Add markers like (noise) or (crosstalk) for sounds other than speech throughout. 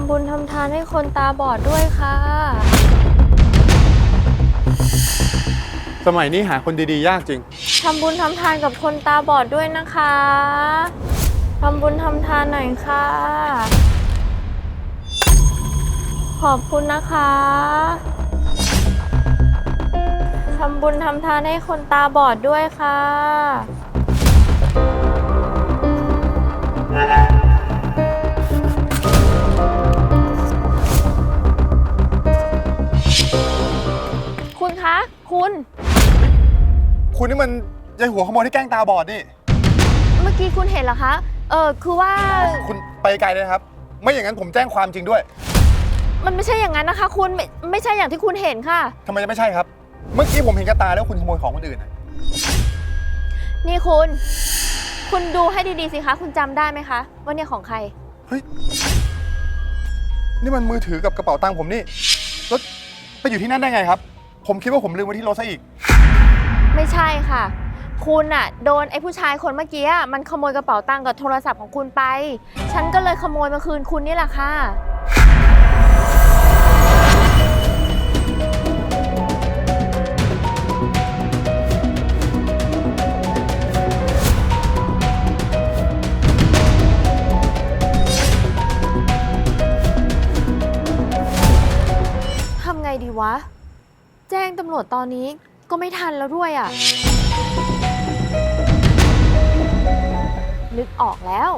ำบุญทำทานให้คนตาบอดด้วยค่ะ สมัยนี้หาคนดีๆ ยากจริง ทำบุญทำทานกับคนตาบอดด้วยนะคะ ทำบุญทำทานหน่อยค่ะ ขอบคุณนะคะ ทำบุญทำทานให้คนตาบอดด้วยค่ะ คะคุณ คุณนี่มันยายหัวขโมยที่แกล้งตาบอดนี่ เมื่อกี้คุณเห็นเหรอคะ เออคือว่า คุณไปไกลเลยนะครับ ไม่อย่างนั้นผมแจ้งความจริงด้วย มันไม่ใช่อย่างนั้นนะคะ คุณ ไม่ไม่ใช่อย่างที่คุณเห็นค่ะ ทำไมจะไม่ใช่ครับ เมื่อกี้ผมเห็นกระตาแล้วคุณขโมยของคนอื่นนะนี่คุณ คุณดูให้ดีๆสิคะ คุณจำได้ไหมคะว่าเนี่ยของใคร เฮ้ย นี่มันมือถือกับกระเป๋าตังค์ผมนี่ แล้วไปอยู่ที่นั่นได้ไงครับ ผมคิดว่าผมลืมไว้ที่รถซะอีก ไม่ใช่ค่ะ คุณอะโดนไอ้ผู้ชายคนเมื่อกี้อะมันขโมยกระเป๋าตังค์กับโทรศัพท์ของคุณไป ฉันก็เลยขโมยมาคืนคุณนี่แหละค่ะ ทำไงดีวะ แจ้งตำรวจตอนนี้ก็ไม่ทันแล้วด้วยอะ นึกออกแล้ว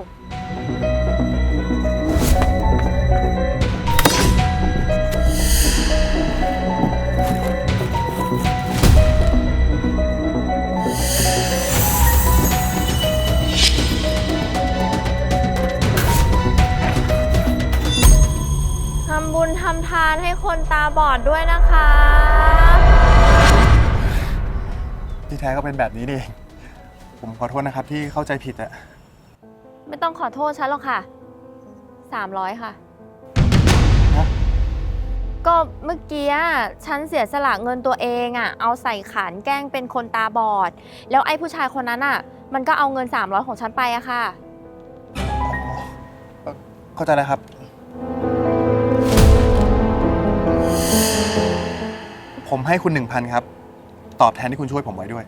ทำบุญทำทานให้คนตาบอดด้วยนะคะ ที่แท้ก็เป็นแบบนี้นี่เองผมขอโทษนะครับที่เข้าใจผิดอะไม่ต้องขอโทษฉันหรอกค่ะ 300 ค่ะฮะก็เมื่อกี้อะฉันเสียสละเงินตัวเองอะเอาใส่ขันแกล้งเป็นคนตาบอด แล้วไอ้ผู้ชายคนนั้นอะมันก็เอาเงิน 300 ของฉันไปอะค่ะเอ่อเข้าใจแล้วครับ ผมให้คุณหนึ่งพันครับ ตอบแทนที่คุณช่วยผมไว้ด้วย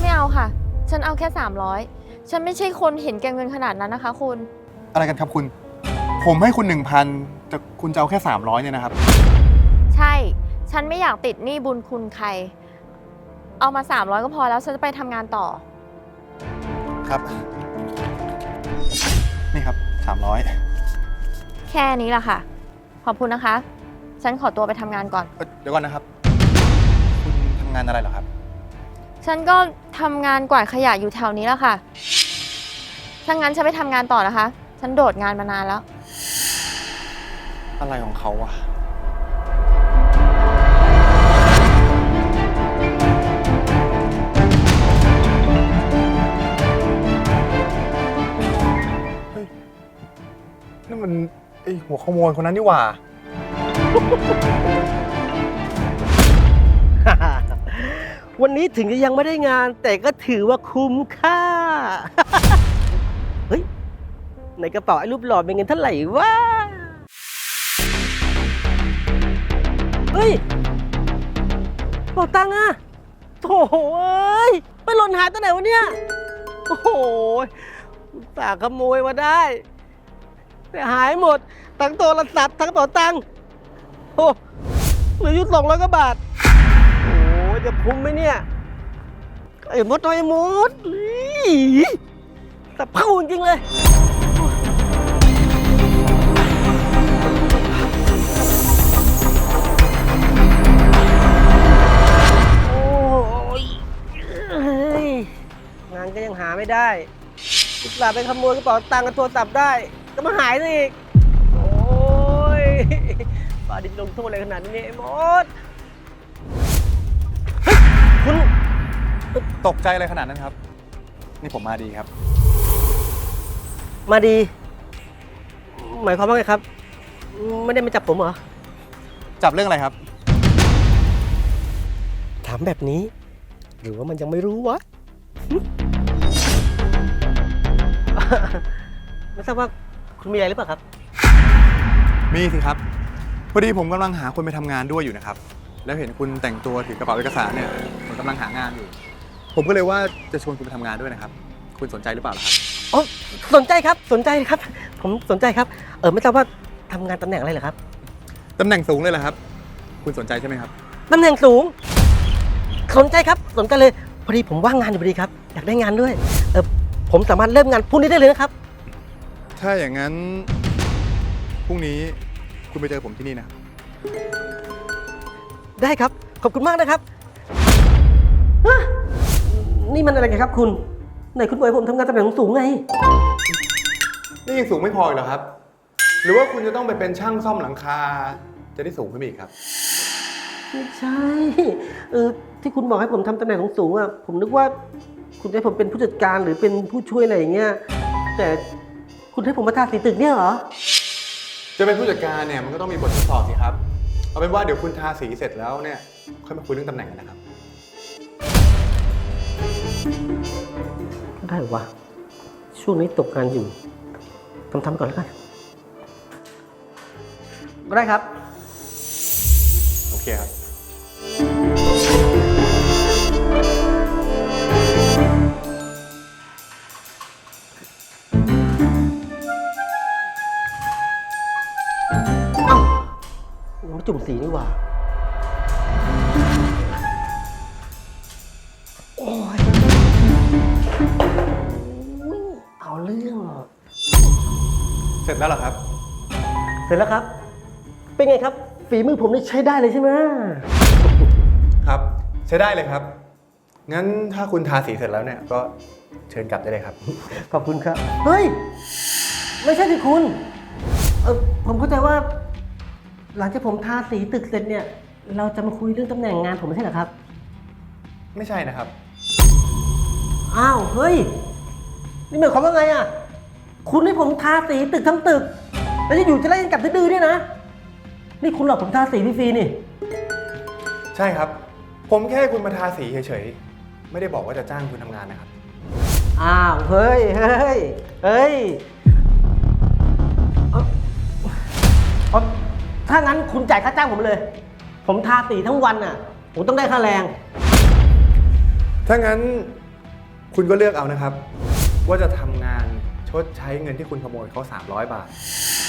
ไม่เอาค่ะ ฉันเอาแค่ 300 ฉันไม่ใช่คนเห็นแก่เงินขนาดนั้นนะคะ คุณ อะไรกันครับคุณ ผมให้คุณหนึ่งพันแต่คุณจะเอาแค่สามร้อยเนี่ยนะครับ ใช่ ฉันไม่อยากติดหนี้บุญคุณใคร เอามา 300 ก็พอแล้ว ฉันจะไปทำงานต่อ ครับ นี่ครับสามร้อยแค่นี้แหละค่ะ ขอบคุณนะคะ ฉันขอตัวไปทำงานก่อนเดี๋ยวก่อนนะครับคุณทำ งานอะไรเหรอครับ ฉันก็ทำงานกวาดขยะอยู่แถวนี้แหละค่ะ ถ้างั้นฉันไปทำงานต่อนะคะ ฉันโดดงานมานานแล้ว อะไรของเขาวะเฮ้ยนี่มันไอหัวขโมยคนนั้นนี่หว่า วันนี้ถึงจะยังไม่ได้งาน แต่ก็ถือว่าคุ้มค่า เฮ้ย ในกระเป๋าไอ้รูปหล่อเป็นเงินเท่าไหร่วะ เฮ้ยบอกตังค์อะโถ่เอ้ย ไปหล่นหายตัวไหนวะเนี่ย โอ้โหตาห์ขโมยมาได้ แต่หายหมด ทั้งโทรศัพท์ทั้งกระเป๋าตังค์โอ้เหลืออยู่สองร้อยกว่าบาท จะคุ้มไหมเนี่ย ไอ้มดน้อยไอ้มดอี้แต่เผาจริงๆเลย โอ้ยเอ้ยงานก็ยังหาไม่ได้อุตส่าห์ไปขโมยกระเป๋าตังค์กับโทรศัพท์ได้ก็มาหายซะอีก โอ้ยป่าดินลงโทษอะไรขนาดนี้เนี่ยไอ้มด คุณตกใจอะไรขนาดนั้นครับ นี่ผมมาดีครับ มาดี หมายความว่าไงครับ ไม่ได้มาจับผมเหรอ จับเรื่องอะไรครับ ถามแบบนี้ หรือว่ามันยังไม่รู้วะ ไม่ทราบว่าคุณมีอะไรหรือเปล่าครับ มีสิครับ พอดีผมกำลังหาคนไปทำงานด้วยอยู่นะครับ แล้วเห็นคุณแต่งตัวถือกระเป๋าเอกสารเนี่ย ผมกำลังหางานอยู่ ผมก็เลยว่าจะชวนคุณไปทำงานด้วยนะครับ คุณสนใจหรือเปล่าล่ะครับอ๋อสนใจครับสนใจครับ ผมสนใจครับ เออไม่ทราบว่าทำงานตำแหน่งอะไรเหรอครับตำแหน่งสูงเลยเหรอครับ คุณสนใจใช่ไหมครับ ตำแหน่งสูง สนใจครับสนใจเลยพอดีผมว่างงานอยู่พอดีครับ อยากได้งานด้วยเออผมสามารถเริ่มงานพรุ่งนี้ได้เลยนะครับ ถ้าอย่างนั้นพรุ่งนี้คุณไปเจอผมที่นี่นะครับได้ครับ ขอบคุณมากนะครับ ฮะนี่มันอะไรกันครับคุณไหนคุณบอกให้ผมทำงานตำแหน่งสูงไง นี่ยังสูงไม่พออีกเหรอครับ หรือว่าคุณจะต้องไปเป็นช่างซ่อมหลังคา จะได้สูงขึ้นไปอีกครับ ไม่ใช่เออที่คุณบอกให้ผมทำตำแหน่งสูงๆอะผมนึกว่าคุณจะให้ผมเป็นผู้จัดการหรือเป็นผู้ช่วยอะไรอย่างเงี้ยแต่คุณให้ผมมาทาสีตึกเนี่ยเหรอจะเป็นผู้จัดการเนี่ยมันก็ต้องมีบททดสอบสิครับ เอาเป็นว่าเดี๋ยวคุณทาสีเสร็จแล้วเนี่ยค่อยมาคุยเรื่องตำแหน่งกันนะครับ ได้วะ ช่วงนี้ตกงานอยู่ทำทำๆก่อนแล้วกันก็ได้ครับ โอเคครับ เอ้ายังไม่จุ่มสีนี่หว่า ร็จแล้วเหรอครับ เสร็จแล้วครับ เป็นไงครับ ฝีมือผมนี่ใช้ได้เลยใช่ไหมครับ ใช้ได้เลยครับ งั้นถ้าคุณทาสีเสร็จแล้วเนี่ยก็เชิญกลับได้เลยครับ ขอบคุณครับ เฮ้ย ไม่ใช่สิคุณ เออผมเข้าใจว่า หลังจากผมทาสีตึกเสร็จเนี่ย เราจะมาคุยเรื่องตำแหน่งงานผมไม่ใช่เหรอครับ ไม่ใช่นะครับ อ้าว เฮ้ย นี่หมายความว่าไงอะ คุณให้ผมทาสีตึกทั้งตึก แล้วจะอยู่จะไล่กันกลับดื้อๆเนี่ยนะ นี่คุณหลอกผมทาสีฟรีๆนี่ ใช่ครับ ผมแค่ให้คุณมาทาสีเฉยๆ ไม่ได้บอกว่าจะจ้างคุณทำงานนะครับ อ้าว เฮ้ย เฮ้ย เฮ้ยเอ้าเอาถ้างั้นคุณจ่ายค่าจ้างผมเลย ผมทาสีทั้งวันน่ะ ผมต้องได้ค่าแรง ถ้างั้นคุณก็เลือกเอานะครับ ว่าจะทำงาน ชดใช้เงินที่คุณขโมยเขา300 บาท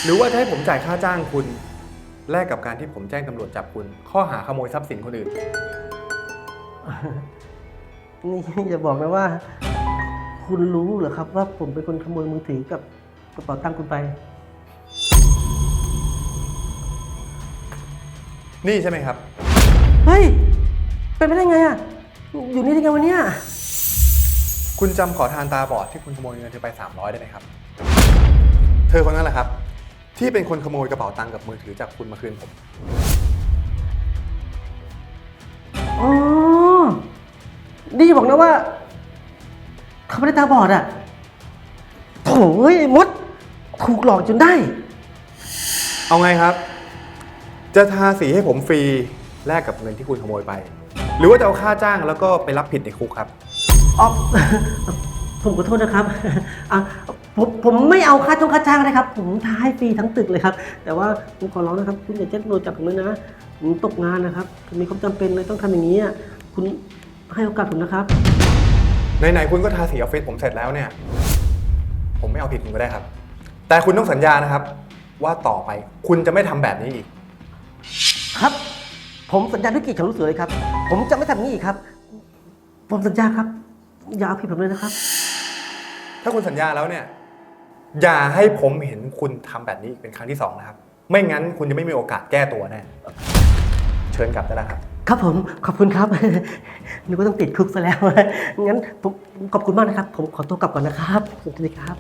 หรือว่าจะให้ผมจ่ายค่าจ้างคุณ แลกกับการที่ผมแจ้งตำรวจจับคุณ ข้อหาขโมยทรัพย์สินคนอื่น นี่อย่าบอกนะว่า คุณรู้เหรอครับ ว่าผมเป็นคนขโมยมือถือกับกระเป๋าตังค์คุณไป นี่ใช่ไหมครับ เฮ้ย เป็นไปได้ไงอะ อยู่นี่ได้ไงวะเนี่ย คุณจำขอทานตาบอดที่คุณขโมยเงินเธอไป 300 ได้ไหมครับ เธอคนนั้นแหละครับ ที่เป็นคนขโมยกระเป๋าตังค์กับมือถือจากคุณมาคืนผม อ๋อนี่บอกนะว่า เขาไม่ได้ตาบอดอะโถ่เอ้ยไอ้มด ถูกหลอกจนได้ เอาไงครับ จะทาสีให้ผมฟรีแลกกับเงินที่คุณขโมยไป หรือว่าจะเอาค่าจ้างแล้วก็ไปรับผิดในคุกครับ อ๋อผมขอโทษนะครับอะผมผมไม่เอาค่าจ้างค่าจ้างนะครับ ผมทาให้ฟรีทั้งตึกเลยครับ แต่ว่าผมขอร้องนะครับ คุณอย่าแจ้งตำรวจจับผมเลยนะ ผมตกงานนะครับผมมีความจำเป็นเลยต้องทำอย่างนี้อะคุณให้โอกาสผมนะครับ ไหนๆคุณก็ทาสีออฟฟิศผมเสร็จแล้วเนี่ย ผมไม่เอาผิดคุณก็ได้ครับ แต่คุณต้องสัญญานะครับ ว่าต่อไปคุณจะไม่ทำแบบนี้อีก ครับ ผมสัญญาด้วยเกียรติของลูกเสือเลยครับ ผมจะไม่ทำอย่างนี้อีกครับ ผมสัญญาครับ อย่าเอาผิดผมเลยนะครับ ถ้าคุณสัญญาแล้วเนี่ย อย่าให้ผมเห็นคุณทำแบบนี้อีกเป็นครั้งที่สองนะครับ ไม่งั้นคุณจะไม่มีโอกาสแก้ตัวแน่เชิญกลับได้แล้วครับ ครับผมขอบคุณครับนึกว่าต้องติดคุกซะแล้ว งั้นผมขอบคุณมากนะครับ ผมขอตัวกลับก่อนนะครับ สวัสดีครับ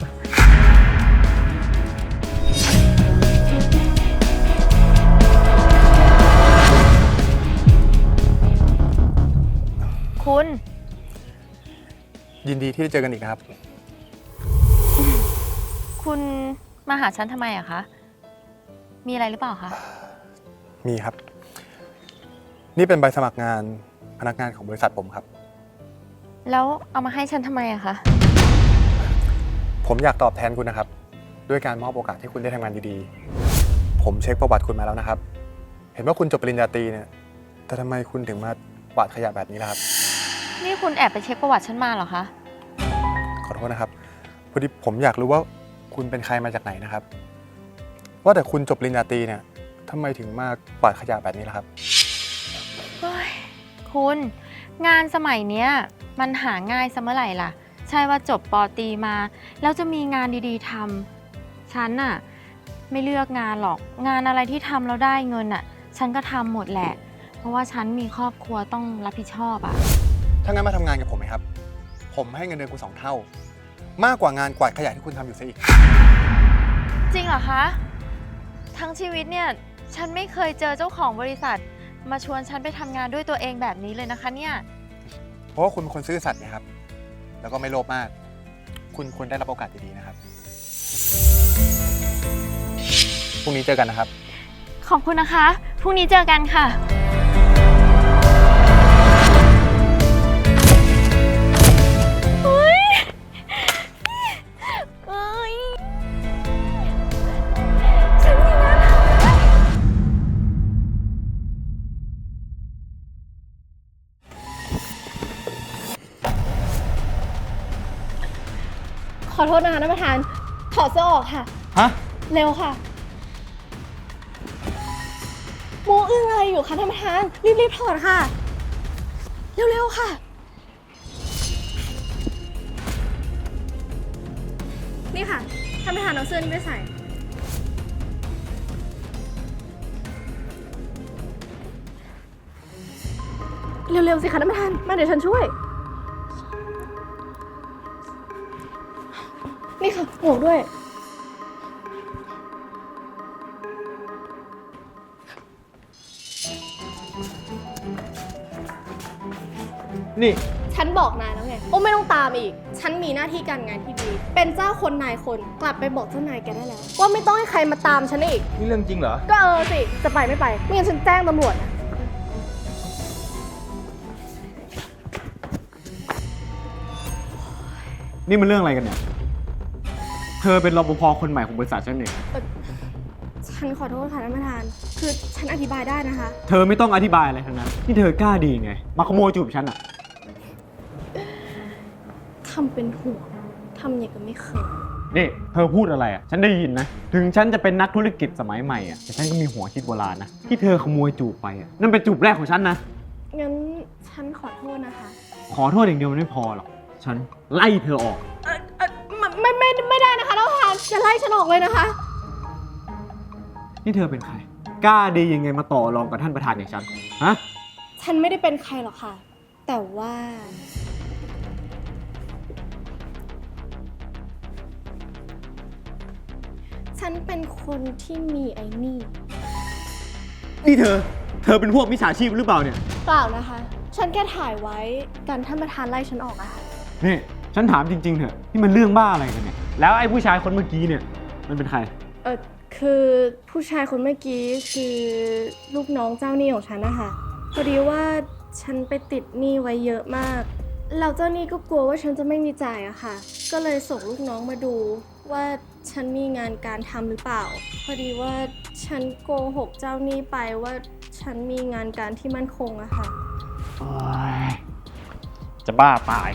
คุณ ยินดีที่ได้เจอกันอีกนะครับ คุณมาหาฉันทำไมอะคะ มีอะไรหรือเปล่าคะ มีครับ นี่เป็นใบสมัครงานพนักงานของบริษัทผมครับ แล้วเอามาให้ฉันทำไมอะคะ ผมอยากตอบแทนคุณนะครับ ด้วยการมอบโอกาสให้คุณได้ทำงานดีๆผผมเช็คประวัติคุณมาแล้วนะครับ เห็นว่าคุณจบปริญญาตรีเนี่ย แต่ทำไมคุณถึงมากวาดขยะแบบนี้ล่ะครับ นี่คุณแอบไปเช็คประวัติฉันมาเหรอคะ ขอโทษนะครับ พอดีผมอยากรู้ว่าคุณเป็นใครมาจากไหนนะครับ ว่าแต่คุณจบปริญญาตรีเนี่ยทำไมถึงมากวาดขยะแบบนี้ล่ะครับ เฮ้ย คุณ งานสมัยเนี้ย มันหาง่ายซะเมื่อไหร่ล่ะ ใช่ว่าจบปอตรีมา แล้วจะมีงานดีๆทำฉันน่ะ ไม่เลือกงานหรอก งานอะไรที่ทำแล้วได้เงินน่ะ ฉันก็ทำหมดแหละ เพราะว่าฉันมีครอบครัวต้องรับผิดชอบอะ ถ้างั้นมาทำงานกับผมไหมครับ ผมให้เงินเดือนคุณสองเท่า มากกว่างานกวาดขยะที่คุณทำอยู่ซะอีก จริงเหรอคะ ทั้งชีวิตเนี่ย ฉันไม่เคยเจอเจ้าของบริษัท มาชวนฉันไปทำงานด้วยตัวเองแบบนี้เลยนะคะเนี่ย เพราะว่าคุณเป็นคนซื่อสัตย์นะครับ แล้วก็ไม่โลภมาก คุณควรได้รับโอกาสดีๆนะครับพรุ่งนี้เจอกันนะครับ ขอบคุณนะคะ พรุ่งนี้เจอกันค่ะ ขอโทษนะคะท่านประธาน ถอดเสื้อออกค่ะ ฮะ เร็วค่ะ โมอึ้งอะไรอยู่คะท่านประธาน รีบๆถอดค่ะ เร็วๆค่ะ นี่ค่ะ ท่านประธานเอาเสื้อนี้ไปใส่ เร็วๆสิคะท่านประธาน มาเดี๋ยวฉันช่วย นี่ค่ะหมวกด้วย นี่ ฉันบอกนายแล้วไงว่าไม่ต้องตามอีก ฉันมีหน้าที่การงานที่ดี เป็นเจ้าคนนายคน กลับไปบอกเจ้านายแกได้แล้ว ว่าไม่ต้องให้ใครมาตามฉันอีก นี่เรื่องจริงเหรอ ก็เออสิ จะไปไม่ไป ไม่งั้นฉันแจ้งตำรวจนะ นี่มันเรื่องอะไรกันเนี่ยเธ อเป็นรปภคนใหม่ของบริษัทฉันเองฉันขอโทษค่ะท่านประธาน คือฉันอธิบายได้นะคะ เธอไม่ต้องอธิบายอะไรทั้งนั้นนี่เธอกล้าดีไง มาขโมยจูบฉันอะทำเป็นห่วงทำอย่างกับไม่เคย นี่เธอพูดอะไรอะฉันได้ยินนะ ถึงฉันจะเป็นนักธุรกิจสมัยใหม่อะแต่ฉันก็มีหัวคิดโบราณนะ ที่เธอขโมยจูบไปอะนั่นเป็นจูบแรกของฉันนะ งั้นฉันขอโทษนะคะ ขอโทษอย่างเดียวมันไม่พอหรอก ฉันไล่เธอออก เอ่อเอ่อ ไม่ไม่ไม่ไม่ได้นะคะท่านประธานจะไล่ฉันออกเลยนะคะ นี่เธอเป็นใคร กล้าดียังไงมาต่อรองกับท่านประธานอย่างฉัน ฮะ ฉันไม่ได้เป็นใครหรอกค่ะ แต่ว่า ฉันเป็นคนที่มีไอ้นี่นี่เธอ เธอเป็นพวกมิจฉาชีพหรือเปล่าเนี่ย เปล่านะคะ ฉันแค่ถ่ายไว้กันท่านประธานไล่ฉันออกอะค่ะ นี่ ฉันถามจริงๆเถอะนี่มันเรื่องบ้าอะไรกันเนี่ย แล้วไอ้ผู้ชายคนเมื่อกี้เนี่ย มันเป็นใคร เออคือผู้ชายคนเมื่อกี้คือลูกน้องเจ้าหนี้ของฉันนะคะพอดีว่าฉันไปติดหนี้ไว้เยอะมากแล้วเจ้าหนี้ก็กลัวว่าฉันจะไม่มีจ่ายอะค่ะ ก็เลยส่งลูกน้องมาดูว่าฉันมีงานการทำหรือเปล่า พอดีว่าฉันโกหกเจ้าหนี้ไปว่าฉันมีงานการที่มั่นคงอะค่ะโอ๊ยจะบ้าตาย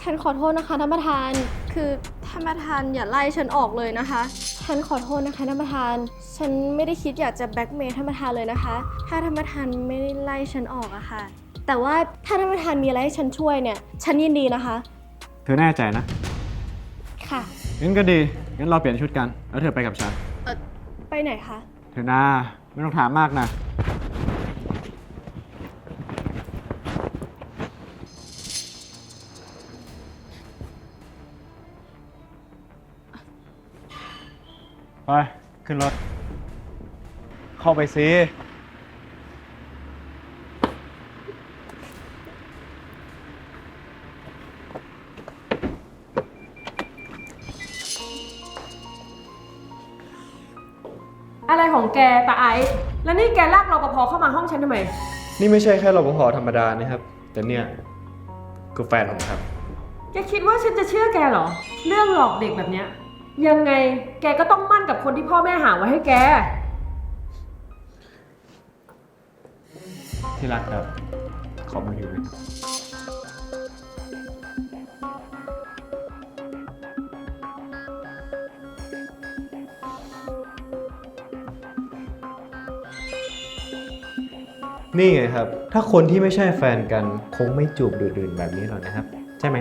ฉันขอโทษนะคะท่านประธาน คือท่านประธานอย่าไล่ฉันออกเลยนะคะ ฉันขอโทษนะคะท่านประธาน ฉันไม่ได้คิดอยากจะแบล็กเมย์ท่านประธานเลยนะคะ ถ้าท่านประธานไม่ได้ไล่ฉันออกอะค่ะ แต่ว่าถ้าท่านประธานมีอะไรให้ฉันช่วยเนี่ย ฉันยินดีนะคะ เธอแน่ใจนะ ค่ะ งั้นก็ดี งั้นเราเปลี่ยนชุดกัน แล้วเธอไปกับฉันเออไปไหนคะ เธอนาไม่ต้องถามมากนะ ไป ขึ้นรถ เข้าไปสิอะไรของแกตาไอซ์แล้วนี่แกลากรปภเข้ามาห้องฉันทำไม นี่ไม่ใช่แค่รปภธรรมดานะครับ แต่เนี่ย คือแฟนผมครับ แกคิดว่าฉันจะเชื่อแกเหรอ เรื่องหลอกเด็กแบบเนี้ยยังไงแกก็ต้องมั่น กับคนที่พ่อแม่หาไว้ให้แก ที่รักครับ ขอมือถือหน่อยนี่ไงครับ ถ้าคนที่ไม่ใช่แฟนกันคงไม่จูบดื่นๆแบบนี้หรอกนะครับ ใช่ไหม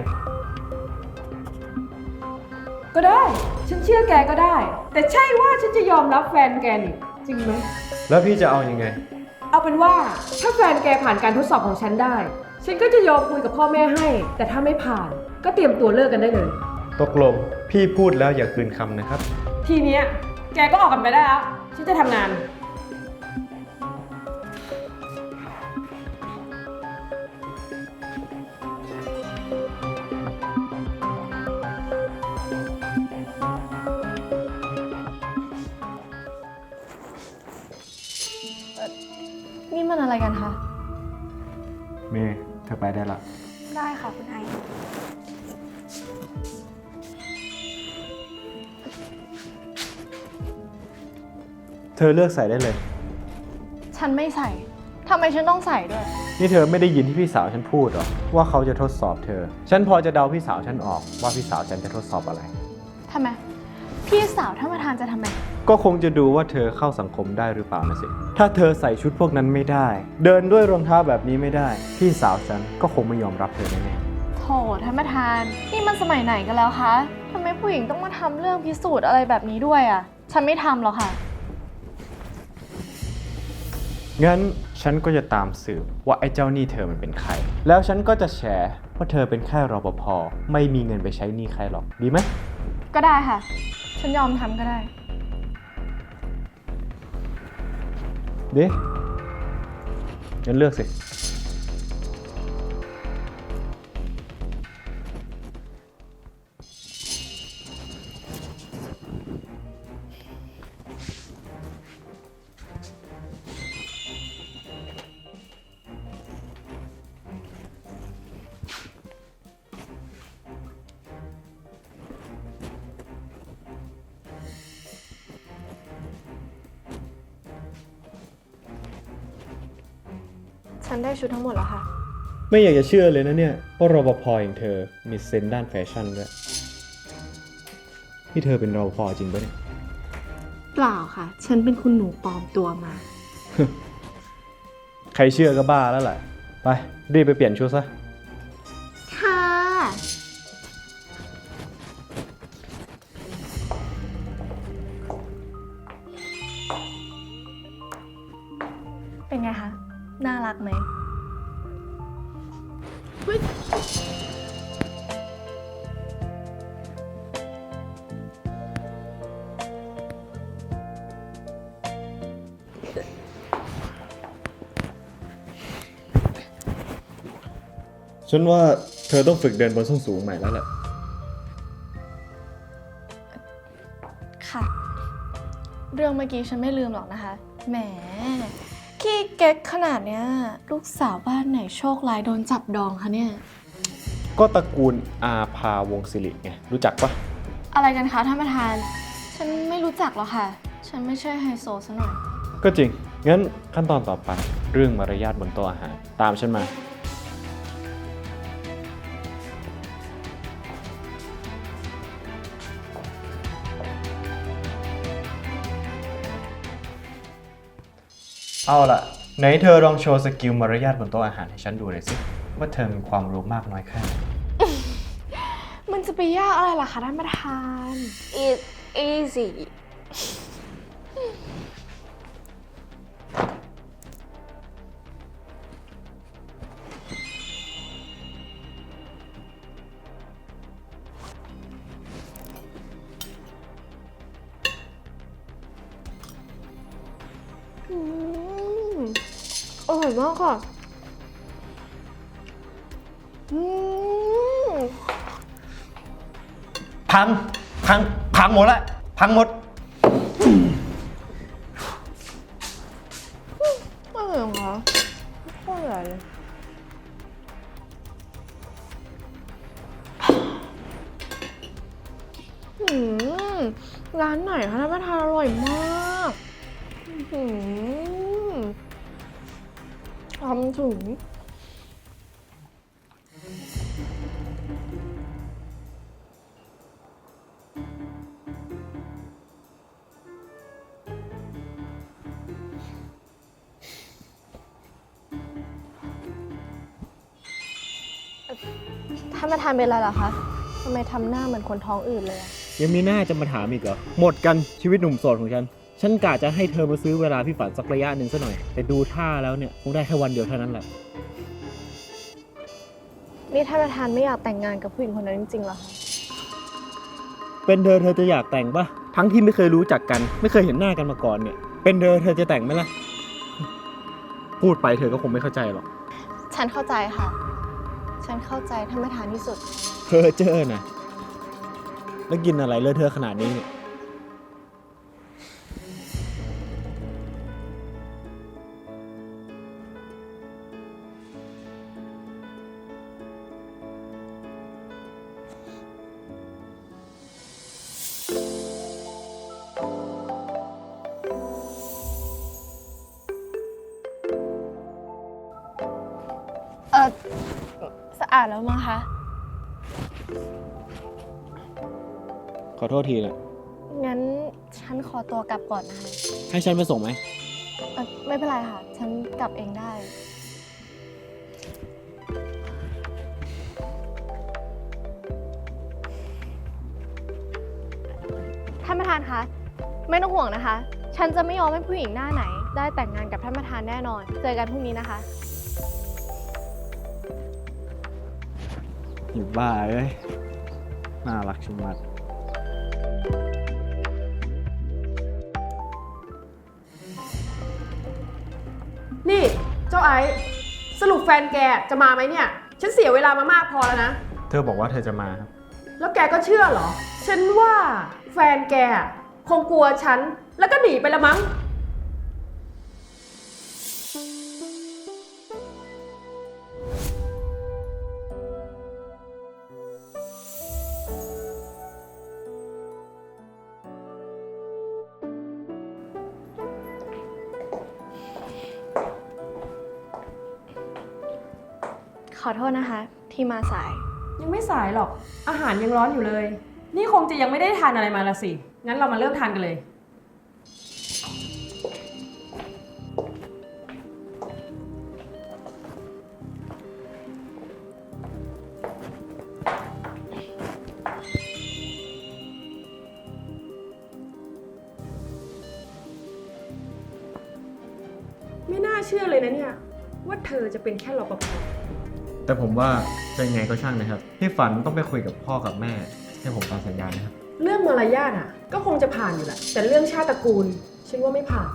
ก็ได้ ฉันเชื่อแกก็ได้ แต่ใช่ว่าฉันจะยอมรับแฟนแกนี่จริงไหม แล้วพี่จะเอาอยัางไง เอาเป็นว่าถ้าแฟนแกผ่านการทดสอบของฉันได้ ฉันก็จะยอมคุยกับพ่อแม่ให้ แต่ถ้าไม่ผ่านก็เตรียมตัวเลิกกันได้เลย ตกลงพี่พูดแล้วอย่าคืนคำนะครับ ทีเนี้ยแกก็ออกกันไปได้แล้ว ฉันจะทำงานนี่ ไปได้ละ ได้ค่ะคุณไอซ์เธอเลือกใส่ได้เลย ฉันไม่ใส่ ทำไมฉันต้องใส่ด้วย นี่เธอไม่ได้ยินที่พี่สาวฉันพูดหรอ ว่าเขาจะทดสอบเธอ ฉันพอจะเดาพี่สาวฉันออกว่าพี่สาวฉันจะทดสอบอะไร ทำไม พี่สาวท่านประธานจะทำไม ก็คงจะดูว่าเธอเข้าสังคมได้หรือเปล่านะสิ ถ้าเธอใส่ชุดพวกนั้นไม่ได้ เดินด้วยรองเท้าแบบนี้ไม่ได้ พี่สาวฉันก็คงไม่ยอมรับเธอแน่โถท่านประธาน นี่มันสมัยไหนกันแล้วคะทำไมผู้หญิงต้องมาทำเรื่องพิสูจน์อะไรแบบนี้ด้วยอะ่ะ ฉันไม่ทำหรอกค่ะ ๆงั้นฉันก็จะตามสืบว่าไอ้เจ้าหนี้เธอมันเป็นใคร แล้วฉันก็จะแฉว่าเธอเป็นแค่รปภไม่มีเงินไปใช้หนี้ใครหรอกดีไหม ก็ได้ค่ะ ฉันยอมทำก็ได้ ดิงั้นเลือกสิ ชุดทั้งหมดแล้วค่ะ ไม่อยากจะเชื่อเลยนะเนี่ยว่ารปภอย่างเธอมีเซนส์ด้านแฟชั่นด้วยที่เธอเป็นรปภจริงปะเนี่ย เปล่าค่ะ ฉันเป็นคุณหนูปลอมตัวมา ใครเชื่อก็บ้าแล้วแหละไปรีบไปเปลี่ยนชุดซะ ค่ะ เป็นไงคะ น่ารักไหม ฉันว่าเธอต้องฝึกเดินบนส้นสูงใหม่แล้วแหละ ค่ะ เรื่องเมื่อกี้ฉันไม่ลืมหรอกนะคะ แหม ก๊กขนาดเนี้ย ลูกสาวบ้านไหนโชคร้ายโดนจับดองคะเนี่ย ก็ตระกูลอาภาวงศิริไงรู้จักปะอะไรกันคะท่านประธาน ฉันไม่รู้จักหรอกค่ะ ฉันไม่ใช่ไฮโซซะหน่อย ก็จริง งั้นขั้นตอนต่อไปเรื่องมารยาทบนโต๊ะอาหาร ตามฉันมา เอาล่ะ ไหนเธอลองโชว์สกิลมารยาทบนโต๊ะอาหารให้ฉันดูหน่อยสิ ว่าเธอมีความรู้มากน้อยแค่ไหนมันจะไปยากอะไรล่ะคะท่านประธาน It's easy อร่อยมากค่ะพังพังพังหมดละพังหมด ประธานเป็นอะไรเหรอคะทำไมทำหน้าเหมือนคนท้องอืดเลยอะยังมีหน้าจะมาถามอีกเหรอ หมดกันชีวิตหนุ่มโสดของฉัน ฉันกะจะให้เธอมาซื้อเวลาพี่ฝันสักระยะหนึ่งซะหน่อย แต่ดูท่าแล้วเนี่ยคงได้แค่วันเดียวเท่านั้นแหละ นี่ท่านประธานไม่อยากแต่งงานกับผู้หญิงคนนั้นจริงๆเหรอคะเป็นเธอเธอจะอยากแต่งปะทั้งที่ไม่เคยรู้จักกัน ไม่เคยเห็นหน้ากันมาก่อนเนี่ย เป็นเธอเธอจะแต่งไหมล่ะ พูดไปเธอก็คงไม่เข้าใจหรอก ฉันเข้าใจค่ะ ฉันเข้าใจท่านประธานที่สุด เพอเจอร์นะแล้วกินอะไรเลอะเทอะขนาดนี้เนี่ย อาดแล้วมั้งคะ ขอโทษทีนะงั้นฉันขอตัวกลับก่อนนะคะให้ฉันไปส่งไหม เอ่อไม่เป็นไรค่ะ ฉันกลับเองได้ ท่านประธานคะ ไม่ต้องห่วงนะคะ ฉันจะไม่ยอมให้ผู้หญิงหน้าไหน ได้แต่งงานกับท่านประธานแน่นอน เจอกันพรุ่งนี้นะคะ อยู่บ้าเอ้ย น่ารักชะมัด นี่ เจ้าไอซ์สรุปแฟนแกจะมาไหมเนี่ย ฉันเสียเวลามามากพอแล้วนะ เธอบอกว่าเธอจะมาครับ แล้วแกก็เชื่อเหรอ ฉันว่าแฟนแกคงกลัวฉัน แล้วก็หนีไปละมั้ง ษนะคะ ที่มาสาย ยังไม่สายหรอก อาหารยังร้อนอยู่เลย นี่คงจะยังไม่ได้ทานอะไรมาละสิ งั้นเรามาเริ่มทานกันเลย ไม่น่าเชื่อเลยนะเนี่ย ว่าเธอจะเป็นแค่รปภ แต่ผมว่าจะยังไงก็ช่างนะครับพี่ฝันต้องไปคุยกับพ่อกับแม่ ให้ผมตามสัญญานะครับ เรื่องมารยาทอะ ก็คงจะผ่านอยู่แหละ แต่เรื่องชาติตระกูล ฉันว่าไม่ผ่าน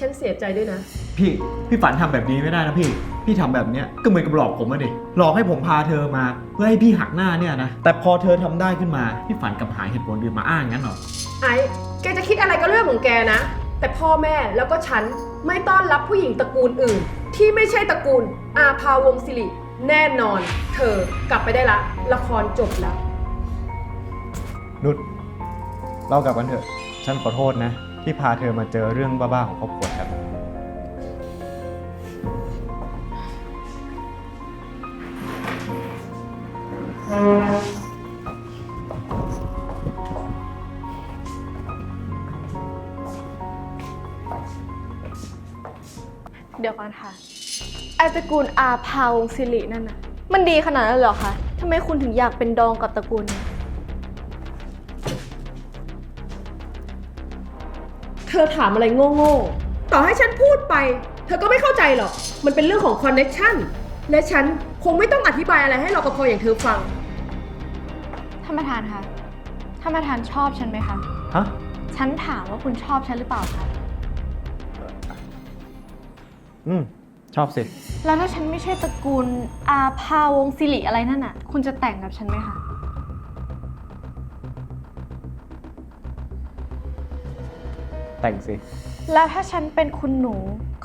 ฉันเสียใจด้วยนะ พี่พี่ฝันทำแบบนี้ไม่ได้นะพี่ พี่ทำแบบเนี้ยก็เหมือนกับหลอกผมอะดิหลอกให้ผมพาเธอมา เพื่อให้พี่หักหน้าเนี่ยนะแต่พอเธอทำได้ขึ้นมาพี่ฝันกลับหาเหตุผลอื่นมาอ้างงั้นเหรอไอ้ แกจะคิดอะไรก็เรื่องของแกนะ แต่พ่อแม่แล้วก็ฉันไม่ต้อนรับผู้หญิงตระกูลอื่น ที่ไม่ใช่ตระกูลอาภาวงศ์สิริแน่นอน เธอกลับไปได้ละ ละครจบแล้ว นุชเรากลับกันเถอะ ฉันขอโทษนะ ที่พาเธอมาเจอเรื่องบ้าๆของครอบครัวฉันเดี๋ยวก่อนค่ะไอ ตระกูลอาภาวงศ์สิรินั่นน่ะ มันดีขนาดนั้นเลยเหรอคะทำไมคุณถึงอยากเป็นดองกับตระกูลนี้เธอถามอะไรโง่ๆ ต่อให้ฉันพูดไป เธอก็ไม่เข้าใจหรอก มันเป็นเรื่องของคอนเน c ชันและฉันคงไม่ต้องอธิบายอะไรให้รปภอย่างเธอฟัง ท่านประธานคะ ท่านประธานชอบฉันไหมคะ ฮะ ฉันถามว่าคุณชอบฉันหรือเปล่าคะ อืม ชอบสิ แล้วถ้าฉันไม่ใช่ตระกูลอาภาวงศ์สิริอะไรนั่นน่ะ คุณจะแต่งกับฉันไหมคะ แต่งสิ แล้วถ้าฉันเป็นคุณหนู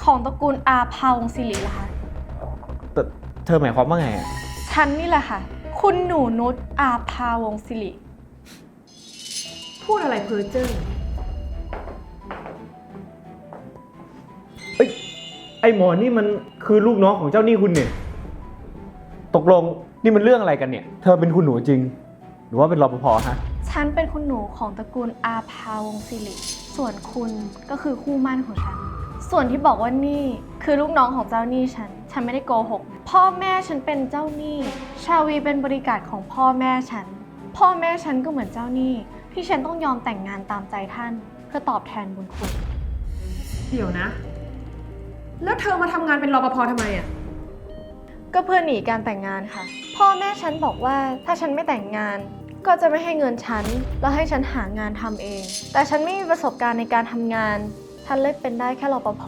ของตระกูลอาภาวงศ์สิริล่ะคะ แต่เธอหมายความว่าไงอะฉันนี่แหละค่ะ คุณหนูนุชอาภาวงศ์สิริ พูดอะไรเพ้อเจ้อ อหมอนี่มันคือลูกน้องของเจ้าหนี้คุณเนี่ย ตกลงนี่มันเรื่องอะไรกันเนี่ย เธอเป็นคุณหนูจริง หรือว่าเป็นรปภฮะ ฉันเป็นคุณหนูของตระกูลอาภาวงศ์สิริ ส่วนคุณก็คือคู่มั่นของฉัน ส่วนที่บอกว่านี่คือลูกน้องของเจ้าหนี้ฉัน ฉันไม่ได้โกหก พ่อแม่ฉันเป็นเจ้าหนี้ ชาวีเป็นบริการของพ่อแม่ฉัน พ่อแม่ฉันก็เหมือนเจ้าหนี้ที่ฉันต้องยอมแต่งงานตามใจท่าน เพื่อตอบแทนบุญคุณ เดี๋ยวนะ แล้วเธอมาทำงานเป็นรปภทำไมอะก็เพื่อหนีการแต่งงานค่ะ พ่อแม่ฉันบอกว่าถ้าฉันไม่แต่งงาน ก็จะไม่ให้เงินฉันแล้วให้ฉันหางานทำเอง แต่ฉันไม่มีประสบการณ์ในการทำงาน ฉันเลยเป็นได้แค่รปภ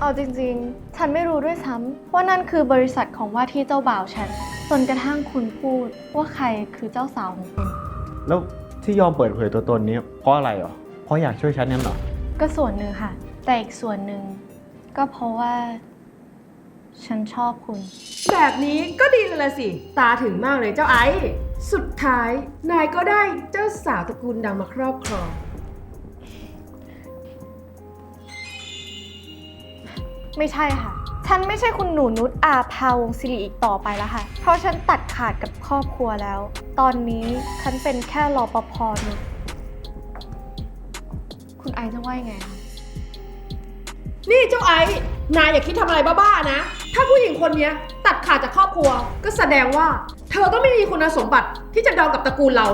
เอาจริงๆ ฉันไม่รู้ด้วยซ้ำว่านั่นคือบริษัทของว่าที่เจ้าบ่าวฉันจนกระทั่งคุณพูดว่าใครคือเจ้าสาวของคุณ แล้วที่ยอมเปิดเผยตัวตนนี้เพราะอะไรเหรอ เพราะอยากช่วยฉันนั่นเหรอ ก็ส่วนหนึ่งค่ะ แต่อีกส่วนหนึ่ง ก็เพราะว่า ฉันชอบคุณ แบบนี้ก็ดีเลยละสิ ตาถึงมากเลยเจ้าไอ้ สุดท้าย นายก็ได้เจ้าสาวตระกูลดังมาครอบครอง ไม่ใช่ค่ะ ฉันไม่ใช่คุณหนูนุชอาภาวงศ์สิริอีกต่อไปแล้วค่ะ เพราะฉันตัดขาดกับครอบครัวแล้ว ตอนนี้ฉันเป็นแค่รอปภนุชคุณไอจะว่ายังไงคะ นี่เจ้าไอ้นายอย่าคิดทำอะไรบ้าๆนะ ถ้าผู้หญิงคนเนี้ยตัดขาดจากครอบครัว ก็แสดงว่า เธอก็ไม่มีคุณสมบัติที่จะดองกับตระกูลเรา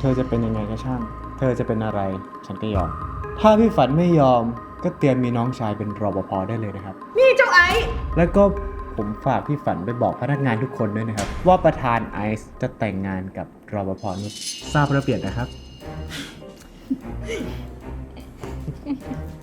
เธอจะเป็นยังไงก็ช่าง เธอจะเป็นอะไร ฉันก็ยอม ถ้าพี่ฝันไม่ยอม ก็เตรียมมีน้องชายเป็นรปภได้เลยนะครับ นี่เจ้าไอ้แล้วก็ผมฝากพี่ฝันไปบอกพนักงานทุกคนด้วยนะครับ ว่าประธานไอซ์จะแต่งงานกับรปภนุชทราบระเบียบนะครับ Yeah. (laughs)